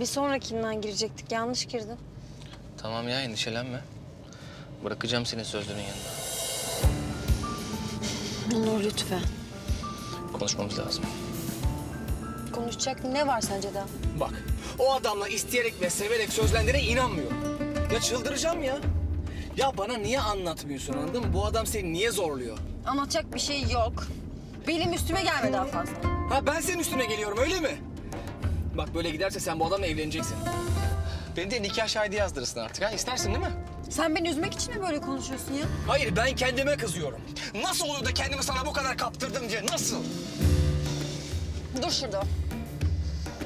Bir sonrakinden girecektik. Yanlış girdin. Tamam ya endişelenme. Bırakacağım seni sözlerin yanına. Onur lütfen. Konuşmamız lazım. Konuşacak ne var sence daha? Bak, o adamla isteyerek ve severek sözlendiğine inanmıyorum. Ya çıldıracağım ya. Ya bana niye anlatmıyorsun anladın mı? Bu adam seni niye zorluyor? Anlatacak bir şey yok. Benim üstüme gelme daha fazla. Ha ben senin üstüne geliyorum öyle mi? Bak böyle giderse sen bu adamla evleneceksin. Beni de nikah şahidi yazdırırsın artık ha. İstersin değil mi? Sen beni üzmek için mi böyle konuşuyorsun ya? Hayır ben kendime kızıyorum. Nasıl oluyor da kendimi sana bu kadar kaptırdım diye nasıl? Dur şurada.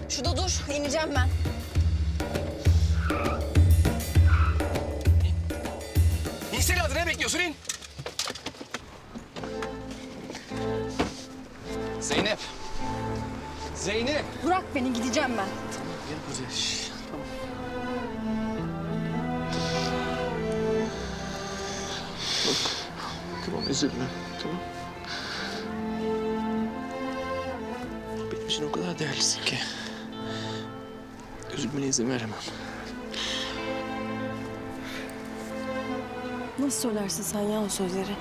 Şurada dur. İneceğim ben. İnsene adı ne bekliyorsun in? Zeynep. Zeynep. Bırak beni gideceğim ben. Gel buraya. Şş, tamam. Tamam üzülme. Tamam. Benim için o kadar değerlisin ki. Üzülmene izin veremem. Nasıl söylersin sen ya o sözleri?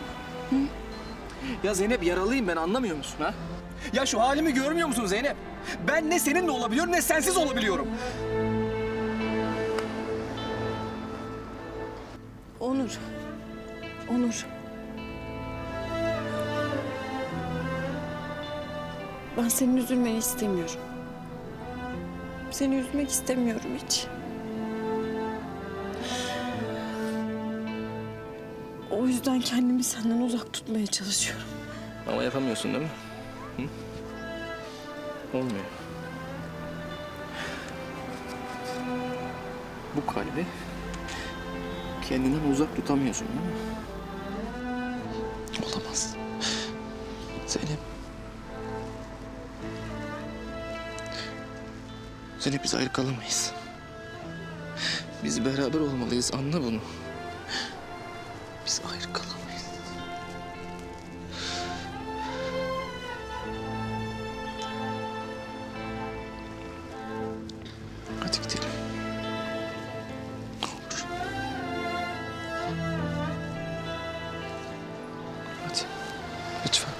Ya Zeynep yaralıyım ben anlamıyor musun ha? Ya şu halimi görmüyor musun Zeynep? Ben ne seninle olabiliyorum ne sensiz olabiliyorum. Onur. Onur. Ben senin üzülmeni istemiyorum. Seni üzmek istemiyorum hiç. O yüzden kendimi senden uzak tutmaya çalışıyorum. Ama yapamıyorsun değil mi? Hı? Olmuyor. Bu kalbi kendinden uzak tutamıyorsun değil mi? Olamaz. Zeynep. Zeynep biz ayrı kalamayız. Biz beraber olmalıyız anla bunu. Biz ayrı kalamayız. artık dilim. Ne olur. Hadi. Lütfen.